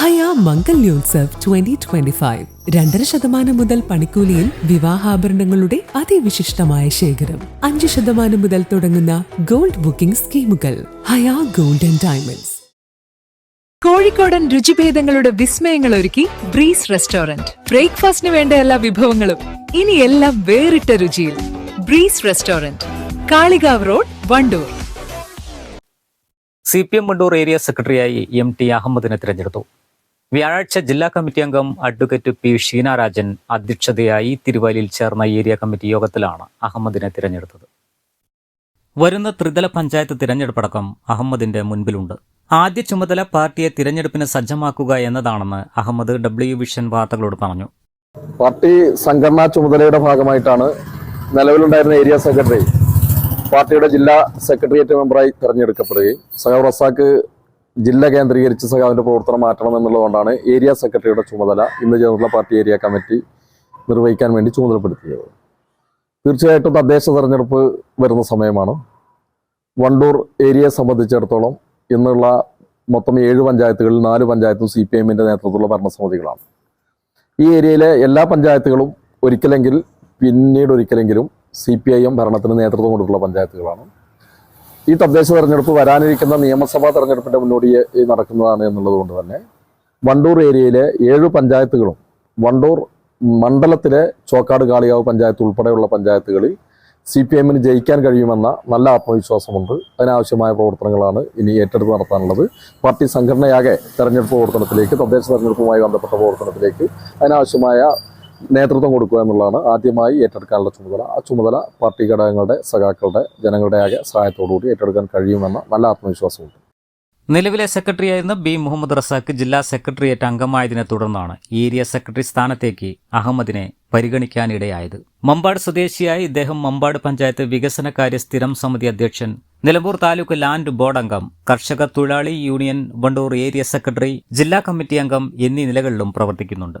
Haya Mangalyotsav twenty twenty five രണ്ടര ശതമാനം മുതൽ പണിക്കൂലിയിൽ വിവാഹാഭരണങ്ങളുടെ അതിവിശിഷ്ടമായ ശേഖരം. അഞ്ച് ശതമാനം മുതൽ തുടങ്ങുന്ന ഗോൾഡ് ബുക്കിംഗ് സ്കീമുകൾ. Haya golden and diamonds. കോഴിക്കോടൻ രുചിഭേദങ്ങളുടെ വിസ്മയങ്ങൾ ഒരുക്കി ബ്രീസ് റെസ്റ്റോറന്റ്. ബ്രേക്ക്ഫാസ്റ്റിന് വേണ്ട എല്ലാ വിഭവങ്ങളും ഇനി എല്ലാം വേറിട്ട രുചിയിൽ. Breeze restaurant Kalikavu road Wandoor. C P M Wandoor area സെക്രട്ടറിയായി എം ടി അഹമ്മദിനെ തിരഞ്ഞെടുത്തു. വ്യാഴാഴ്ച ജില്ലാ കമ്മിറ്റി അംഗം അഡ്വക്കേറ്റ് പി ഷീനാരാജൻ അധ്യക്ഷതയായി തിരുവല്ലയിൽ ചേർന്ന ഏരിയ കമ്മിറ്റി യോഗത്തിലാണ് അഹമ്മദിനെ തിരഞ്ഞെടുത്തത്. വരുന്ന ത്രിതല പഞ്ചായത്ത് തിരഞ്ഞെടുപ്പടക്കം അഹമ്മദിന്റെ മുൻപിലുണ്ട്. ആദ്യ ചുമതല പാർട്ടിയെ തിരഞ്ഞെടുപ്പിന് സജ്ജമാക്കുക എന്നതാണെന്ന് അഹമ്മദ് ഡബ്ല്യു വിഷൻ വാർത്തകളോട് പറഞ്ഞു. പാർട്ടി സംഘടനാ ചുമതലയുടെ ഭാഗമായിട്ടാണ് നിലവിലുണ്ടായിരുന്ന ഏരിയ സെക്രട്ടറി പാർട്ടിയുടെ ജില്ലാ സെക്രട്ടേറിയറ്റ് മെമ്പറായി തെരഞ്ഞെടുക്കപ്പെടുകയും സഖാവ് റസാക്ക് ജില്ല കേന്ദ്രീകരിച്ച് സഖാവിന്റെ പ്രവർത്തനം മാറ്റണം എന്നുള്ളതുകൊണ്ടാണ് ഏരിയ സെക്രട്ടറിയുടെ ചുമതല ഇന്ന് ചേർന്നുള്ള പാർട്ടി ഏരിയ കമ്മിറ്റി നിർവഹിക്കാൻ വേണ്ടി ചുമതലപ്പെടുത്തിയത്. തീർച്ചയായിട്ടും തദ്ദേശ തെരഞ്ഞെടുപ്പ് വരുന്ന സമയമാണ്. വണ്ടൂർ ഏരിയയെ സംബന്ധിച്ചിടത്തോളം ഇന്നുള്ള മൊത്തം ഏഴ് പഞ്ചായത്തുകളിൽ നാല് പഞ്ചായത്തും സി പി എമ്മിന്റെ നേതൃത്വത്തിലുള്ള ഭരണസമിതികളാണ്. ഈ ഏരിയയിലെ എല്ലാ പഞ്ചായത്തുകളും ഒരിക്കലെങ്കിൽ പിന്നീട് ഒരിക്കലെങ്കിലും സി പി ഐ എം ഭരണത്തിന് നേതൃത്വം കൊണ്ടിട്ടുള്ള പഞ്ചായത്തുകളാണ്. ഈ തദ്ദേശ തെരഞ്ഞെടുപ്പ് വരാനിരിക്കുന്ന നിയമസഭാ തെരഞ്ഞെടുപ്പിന്റെ മുന്നോടിയായി നടക്കുന്നതാണ് എന്നുള്ളത് കൊണ്ട് തന്നെ വണ്ടൂർ ഏരിയയിലെ ഏഴ് പഞ്ചായത്തുകളും വണ്ടൂർ മണ്ഡലത്തിലെ ചോക്കാട് കാളികാവ് പഞ്ചായത്ത് ഉൾപ്പെടെയുള്ള പഞ്ചായത്തുകളിൽ സി പി എമ്മിന് ജയിക്കാൻ കഴിയുമെന്ന നല്ല ആത്മവിശ്വാസമുണ്ട്. അതിനാവശ്യമായ പ്രവർത്തനങ്ങളാണ് ഇനി ഏറ്റെടുത്ത് നടത്താനുള്ളത്. പാർട്ടി സംഘടനയാകെ തെരഞ്ഞെടുപ്പ് പ്രവർത്തനത്തിലേക്ക് തദ്ദേശ തെരഞ്ഞെടുപ്പുമായി ബന്ധപ്പെട്ട പ്രവർത്തനത്തിലേക്ക് അതിനാവശ്യമായ നേതൃത്വം കൊടുക്കുക എന്നുള്ളതാണ് ആദ്യമായി ഏറ്റെടുക്കാനുള്ള ചുമതല. ആ ചുമതല പാർട്ടി ഘടകങ്ങളുടെ സഖാക്കളുടെ ജനങ്ങളുടെ ആകെ സഹായത്തോടുകൂടി ഏറ്റെടുക്കാൻ കഴിയുമെന്ന നല്ല ആത്മവിശ്വാസമുണ്ട്. നിലവിലെ സെക്രട്ടറിയായിരുന്ന ബി. മുഹമ്മദ് റസാഖ് ജില്ലാ സെക്രട്ടേറിയറ്റ് അംഗമായതിനെ തുടർന്നാണ് ഏരിയ സെക്രട്ടറി സ്ഥാനത്തേക്ക് അഹമ്മദിനെ പരിഗണിക്കാനിടയായത്. മമ്പാട് സ്വദേശിയായ ഇദ്ദേഹം മമ്പാട് പഞ്ചായത്ത് വികസനകാര്യ സ്ഥിരം സമിതി അധ്യക്ഷൻ നിലമ്പൂർ താലൂക്ക് ലാൻഡ് ബോർഡ് അംഗം കർഷക തൊഴിലാളി യൂണിയൻ വണ്ടൂർ ഏരിയ സെക്രട്ടറി ജില്ലാ കമ്മിറ്റി അംഗം എന്നീ നിലകളിലും പ്രവർത്തിക്കുന്നുണ്ട്.